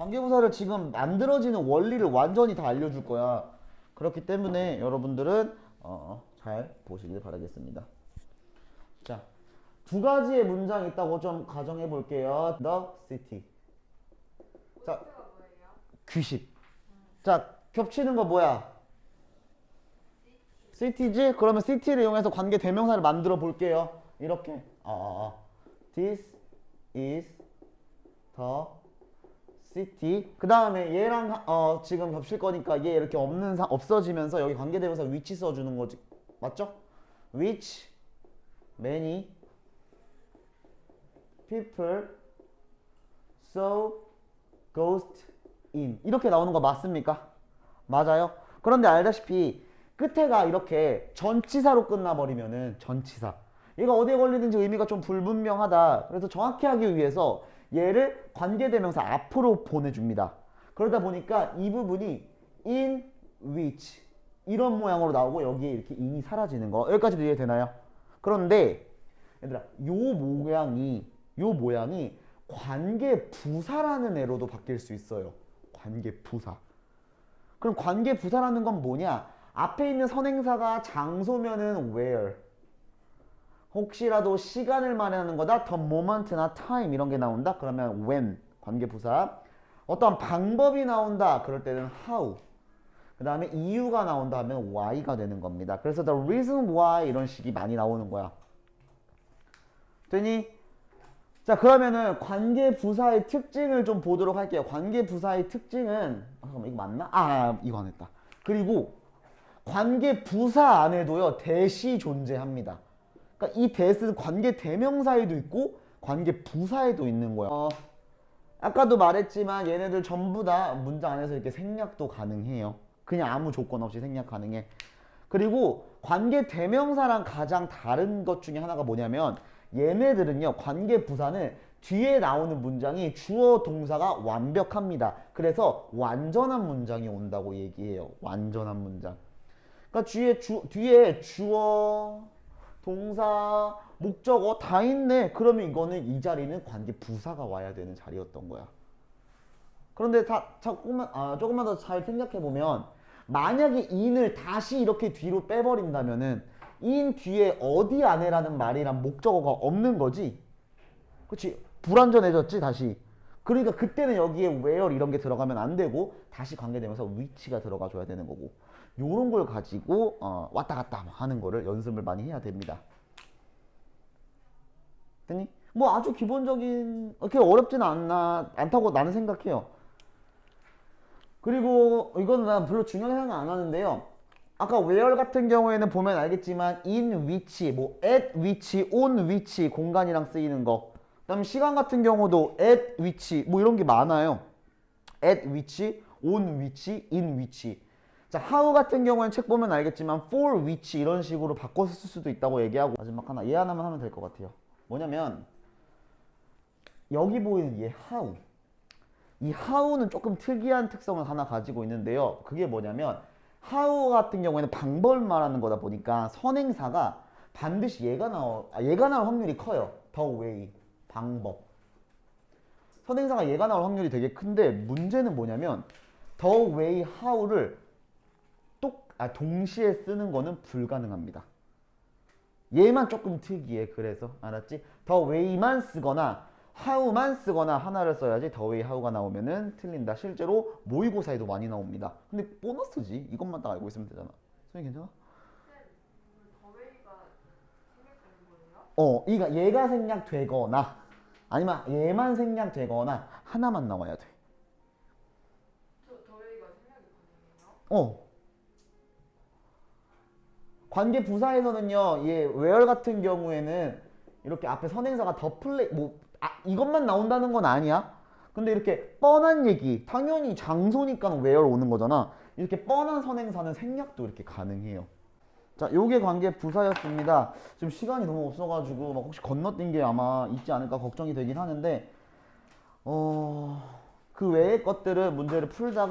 관계부사를 지금 만들어지는 원리를 완전히 다 알려줄 거야. 그렇기 때문에 여러분들은 어, 잘 보시길 바라겠습니다. 자, 두 가지의 문장이 있다고 좀 가정해 볼게요. The city. 자? 귀식. 자, 겹치는 거 뭐야? city지? 그러면 city를 이용해서 관계 대명사를 만들어 볼게요. 이렇게. 어, 어, 어. This is the city. 그 다음에 얘랑 어, 지금 겹칠 거니까 얘 이렇게 없는 상 없어지면서 여기 관계 대명사 which 써주는 거지. 맞죠? which many people saw ghost in 이렇게 나오는 거 맞습니까? 맞아요. 그런데 알다시피 끝에가 이렇게 전치사로 끝나버리면은 전치사 얘가 어디에 걸리는지 의미가 좀 불분명하다. 그래서 정확히 하기 위해서 얘를 관계대명사 앞으로 보내줍니다. 그러다 보니까 이 부분이 in which 이런 모양으로 나오고 여기에 이렇게 in이 사라지는 거 여기까지도 이해되나요? 그런데 얘들아 요 모양이 요 모양이 관계 부사라는 애로도 바뀔 수 있어요. 관계 부사. 그럼 관계 부사라는 건 뭐냐? 앞에 있는 선행사가 장소면은 where. 혹시라도 시간을 말하는 거다. the moment나 time 이런 게 나온다. 그러면 when 관계 부사. 어떤 방법이 나온다. 그럴 때는 how. 그 다음에 이유가 나온다 하면 why가 되는 겁니다. 그래서 the reason why 이런 식이 많이 나오는 거야. 되니? 자 그러면은 관계 부사의 특징을 좀 보도록 할게요. 관계 부사의 특징은 아, 잠깐만 이거 맞나? 아 이거 안 했다. 그리고 관계 부사 안에도요 대시 존재합니다. 그러니까 이 대스는 관계 대명사에도 있고 관계 부사에도 있는 거야. 어, 아까도 말했지만 얘네들 전부 다 문장 안에서 이렇게 생략도 가능해요. 그냥 아무 조건 없이 생략 가능해. 그리고 관계 대명사랑 가장 다른 것 중에 하나가 뭐냐면 얘네들은요 관계 부사는 뒤에 나오는 문장이 주어 동사가 완벽합니다. 그래서 완전한 문장이 온다고 얘기해요. 완전한 문장. 그러니까 뒤에 주 뒤에 주어 동사 목적어 다 있네. 그러면 이거는 이 자리는 관계 부사가 와야 되는 자리였던 거야. 그런데 다 조금만 아 조금만 더 잘 생각해 보면 만약에 in을 다시 이렇게 뒤로 빼버린다면은 in 뒤에 어디 안에라는 말이란 목적어가 없는 거지. 그치 불완전해졌지 다시. 그러니까 그때는 여기에 where 이런 게 들어가면 안 되고 다시 관계되면서 which가 들어가 줘야 되는 거고 요런 걸 가지고 어, 왔다 갔다 하는 거를 연습을 많이 해야 됩니다. 됐니? 뭐 아주 기본적인 그렇게 어렵지는 않나 않다고 나는 생각해요. 그리고 이거는 난 별로 중요하게 생각 안 하는데요. 아까 where 같은 경우에는 보면 알겠지만 in which, 뭐 at which, on which 공간이랑 쓰이는 거. 그다음 시간 같은 경우도 at which 뭐 이런 게 많아요. at which, on which, in which. 자, how 같은 경우에는 책 보면 알겠지만 for which 이런 식으로 바꿔서 쓸 수도 있다고 얘기하고 마지막 하나 얘 하나만 하면 될 것 같아요. 뭐냐면 여기 보이는 얘 how. 이 how는 조금 특이한 특성을 하나 가지고 있는데요. 그게 뭐냐면 how 같은 경우에는 방법을 말하는 거다 보니까 선행사가 반드시 얘가 나올 아, 얘가 나올 확률이 커요. the way 방법. 선행사가 얘가 나올 확률이 되게 큰데 문제는 뭐냐면 the way how를 똑 아, 동시에 쓰는 거는 불가능합니다. 얘만 조금 특이해. 그래서 알았지? the way만 쓰거나 how만 쓰거나 하나를 써야지 the way how가 나오면은 틀린다. 실제로 모의고사에도 많이 나옵니다. 근데 보너스지. 이것만 딱 알고 있으면 되잖아. 선생님 괜찮아? 쌤, 오늘 더웨이가 생략되는 거예요? 어, 이가 얘가 생략되거나 아니면 얘만 생략되거나 하나만 나와야 돼. 어. 관계 부사에서는요, 얘 where 같은 경우에는 이렇게 앞에 선행사가 더 플레이 뭐 아, 이것만 나온다는 건 아니야. 근데 이렇게 뻔한 얘기, 당연히 장소니까 where 오는 거잖아. 이렇게 뻔한 선행사는 생략도 이렇게 가능해요. 자, 요게 관계 부사였습니다. 지금 시간이 너무 없어가지고 막 혹시 건너뛴 게 아마 있지 않을까 걱정이 되긴 하는데 어, 그 외의 것들을 문제를 풀다가